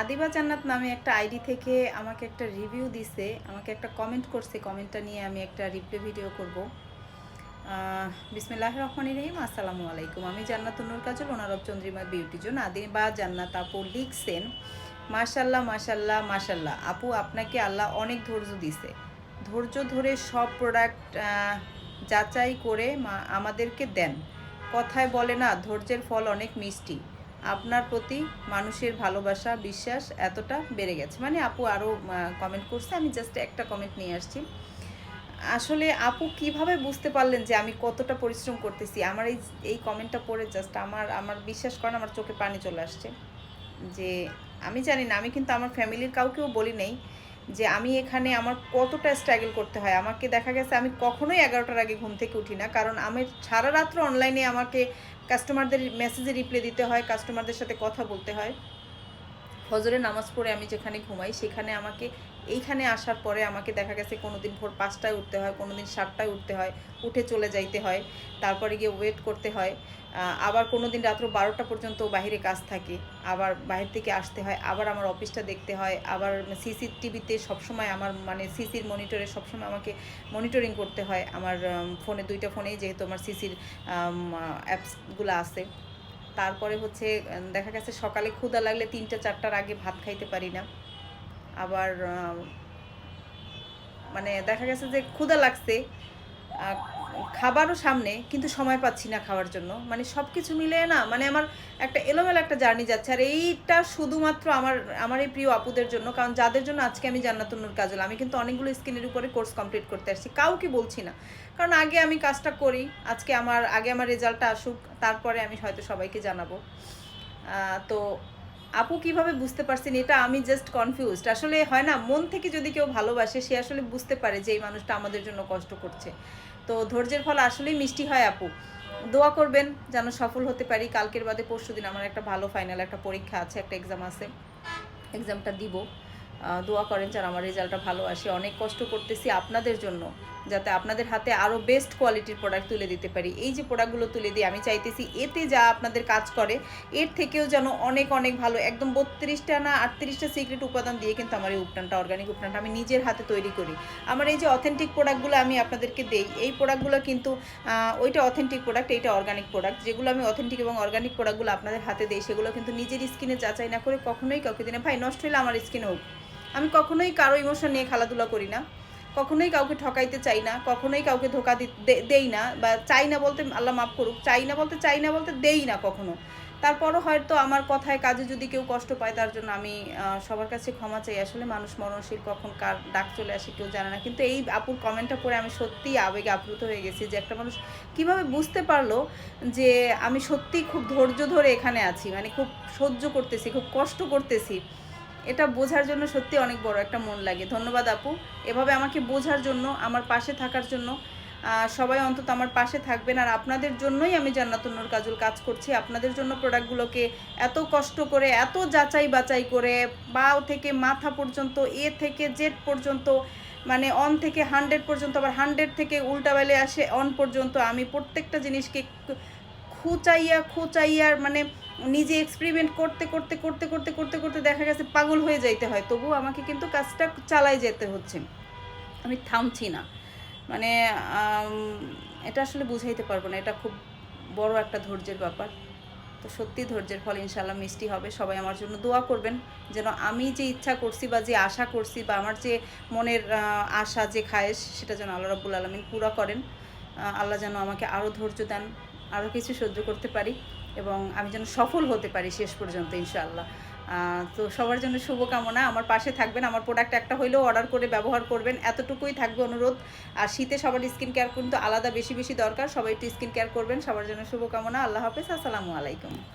আদিবা জান্নাত নামে একটা আইডি থেকে আমাকে একটা রিভিউ দিছে, আমাকে একটা কমেন্ট করছে। কমেন্টটা নিয়ে আমি একটা রিপ্লে ভিডিও করব। বিসমিল্লাহ রহমান রহিম, আসসালামু আলাইকুম। আমি জান্নাত নুর কাজল ওনারব চন্দ্রিমা বিউটি জোন আদিবা জান্নাত আপু লিখছেন মাশাল্লাহ মাশাল্লাহ মাশাল্লাহ আপু, আপনাকে আল্লাহ অনেক ধৈর্য দিছে। ধৈর্য ধরে সব প্রোডাক্ট যাচাই করে আমাদেরকে দেন। কথায় বলে না, ধৈর্যের ফল অনেক মিষ্টি। আপনার প্রতি মানুষের ভালোবাসা, বিশ্বাস এতটা বেড়ে গেছে। মানে আপু আরও কমেন্ট করছে, আমি জাস্ট একটা কমেন্ট নিয়ে আসছি। আসলে আপু কীভাবে বুঝতে পারলেন যে আমি কতটা পরিশ্রম করতেছি? আমার এই এই কমেন্টটা পড়ে জাস্ট আমার আমার বিশ্বাস করেন, আমার চোখে পানি চলে আসছে। যে আমি জানি না, আমি কিন্তু আমার ফ্যামিলির কাউকেও বলি নেই। যে আমি এখানে আমার কতটা স্ট্রাগল করতে হয়। আমাকে দেখা গেছে আমি কখনোই এগারোটার আগে ঘুম থেকে উঠি না। কারণ আমি সারা রাত্র অনলাইনে আমাকে কাস্টমারদের মেসেজে রিপ্লাই দিতে হয় কাস্টমারদের সাথে কথা বলতে হয়। ফজরের নামাজ পড়ে আমি যেখানে ঘুমাই, সেখানে আমাকে, এইখানে আসার পরে আমাকে দেখা গেছে কোনো দিন ভোর পাঁচটায় উঠতে হয় কোনো দিন সাতটায় উঠতে হয়, উঠে চলে যাইতে হয়, তারপরে গিয়ে ওয়েট করতে হয়। আবার কোনো দিন রাত্র বারোটা পর্যন্ত বাইরে কাজ থাকে, আবার বাইরে থেকে আসতে হয়, আবার আমার অফিসটা দেখতে হয়, আবার সিসিটিভিতে সবসময় আমার মানে সিসির মনিটরে সবসময় আমাকে মনিটরিং করতে হয়। আমার ফোনে দুইটা ফোনেই যেহেতু আমার সিসির অ্যাপসগুলো আছে। তারপরে হচ্ছে দেখা গেছে সকালে ক্ষুদা লাগলে তিনটা চারটার আগে ভাত খাইতে পারি না। আবার মানে দেখা গেছে যে ক্ষুদা লাগছে খাবারও সামনে, কিন্তু সময় পাচ্ছি না খাওয়ার জন্য। মানে সব কিছু মিলে না মানে আমার একটা এলোমেলো একটা জার্নি যাচ্ছে। আর এইটা শুধুমাত্র আমার আমার এই প্রিয় আপুদের জন্য, কারণ যাদের জন্য আজকে আমি জান্নাতুন্নুর কাজল, আমি কিন্তু অনেকগুলো স্কিনের উপরে কোর্স কমপ্লিট করতে আসছি। কাউকে বলছি না। কারণ আগে আমি কাজটা করি, আজকে আমার, আগে আমার রেজাল্টটা আসুক, তারপরে আমি হয়তো সবাইকে জানাব। তো আপু কীভাবে বুঝতে পারছেন? এটা আমি জাস্ট কনফিউজড আসলে হয় না, মন থেকে যদি কেউ ভালোবাসে, সে আসলে বুঝতে পারে যে এই মানুষটা আমাদের জন্য কষ্ট করছে। তো ধৈর্যের ফল আসলেই মিষ্টি হয় আপু। দোয়া করবেন যেন সফল হতে পারি। কালকের বাদে পরশু দিন আমার একটা ভালো ফাইনাল একটা পরীক্ষা আছে, একটা এক্সাম আছে। এক্সামটা দিব। দোয়া করেন যেন আমার রেজাল্টটা ভালো আসে। অনেক কষ্ট করতেছি আপনাদের জন্য। যাতে আপনাদের হাতে আরও বেস্ট কোয়ালিটির প্রোডাক্ট তুলে দিতে পারি। এই যে প্রোডাক্টগুলো তুলে দিই আমি চাইতেছি এতে যা আপনাদের কাজ করে, এর থেকেও যেন অনেক অনেক ভালো, একদম বত্রিশটা না আটত্রিশটা সিক্রেট উপাদান দিয়ে কিন্তু আমার এই উপটানটা অর্গানিক উপটানটা আমি নিজের হাতে তৈরি করি। আমার এই যে অথেন্টিক প্রোডাক্টগুলো আমি আপনাদেরকে দেই, এই প্রোডাক্টগুলো কিন্তু ওইটা অথেন্টিক প্রোডাক্ট এইটা অর্গানিক প্রোডাক্ট যেগুলো আমি অথেন্টিক এবং অর্গানিক প্রোডাক্টগুলো আপনাদের হাতে দেই, সেগুলো কিন্তু নিজের স্কিনে যাচাই না করে কখনোই কাউকে দিনে ভাই, নষ্ট হলে আমার স্কিনে হোক আমি কখনোই কারও ইমোশন নিয়ে খেলাধুলা করি না। কখনোই কাউকে ঠকাইতে চাই না, কখনোই কাউকে ধোকা দেই না বা চাই না বলতে আল্লাহ মাফ করুক, চাই না বলতে, চাই না বলতে দেই না কখনো। তারপরও হয়তো আমার কথায় কাজে যদি কেউ কষ্ট পায় তার জন্য আমি সবার কাছে ক্ষমা চাই। আসলে মানুষ মরণশীল কখন কার ডাক চলে আসে কেউ জানে না। কিন্তু এই আপুর কমেন্টটা পড়ে আমি সত্যিই আবেগে আপ্লুত হয়ে গেছি যে একটা মানুষ কীভাবে বুঝতে পারল যে আমি সত্যিই খুব ধৈর্য ধরে এখানে আছি মানে খুব সহ্য করতেছি, খুব কষ্ট করতেছি। এটা বোঝার জন্য সত্যি অনেক বড় একটা মন লাগে। ধন্যবাদ আপু। এভাবে আমাকে বোঝার জন্য, আমার পাশে থাকার জন্য সবাই অন্তত আমার পাশে থাকবেন। আর আপনাদের জন্যই আমি জান্নাতুন্নুর কাজল কাজ করছি। আপনাদের জন্য প্রোডাক্টগুলোকে এত কষ্ট করে, এত যাচাই বাছাই করে, বাও থেকে মাথা পর্যন্ত, এ থেকে জেড পর্যন্ত মানে অন থেকে হান্ড্রেড পর্যন্ত, আবার হান্ড্রেড থেকে উল্টাবেলে আসে অন পর্যন্ত, আমি প্রত্যেকটা জিনিসকে খুচাইয়া খুচাইয়ার মানে নিজে এক্সপেরিমেন্ট করতে করতে করতে করতে করতে করতে দেখা গেছে পাগল হয়ে যাইতে হয়। তবু আমাকে কিন্তু কাজটা চালাই যেতে হচ্ছে। আমি থামছি না। মানে এটা আসলে বুঝাইতে পারব না। এটা খুব বড় একটা ধৈর্যের ব্যাপার। তো সত্যি ধৈর্যের ফল ইনশাল্লাহ মিষ্টি হবে। সবাই আমার জন্য দোয়া করবেন। যেন আমি যে ইচ্ছা করছি বা যে আশা করছি বা আমার যে মনের আশা, যে খায়েশ, সেটা যেন আল্লাহ রাব্বুল আলমিন পুরা করেন। আল্লাহ যেন আমাকে আরও ধৈর্য দেন। আরও কিছু সহ্য করতে পারি এবং আমি যেন সফল হতে পারি শেষ পর্যন্ত, ইনশাআল্লাহ। তো সবার জন্য শুভকামনা। আমার পাশে থাকবেন, আমার প্রোডাক্ট একটা হইলেও অর্ডার করে ব্যবহার করবেন, এতটুকুই থাকবে অনুরোধ। আর শীতে সবার স্কিন কেয়ার কিন্তু আলাদা, বেশি বেশি দরকার। সবাই একটু স্কিন কেয়ার করবেন। সবার জন্য শুভকামনা। আল্লাহ হাফেজ। আসসালামু আলাইকুম।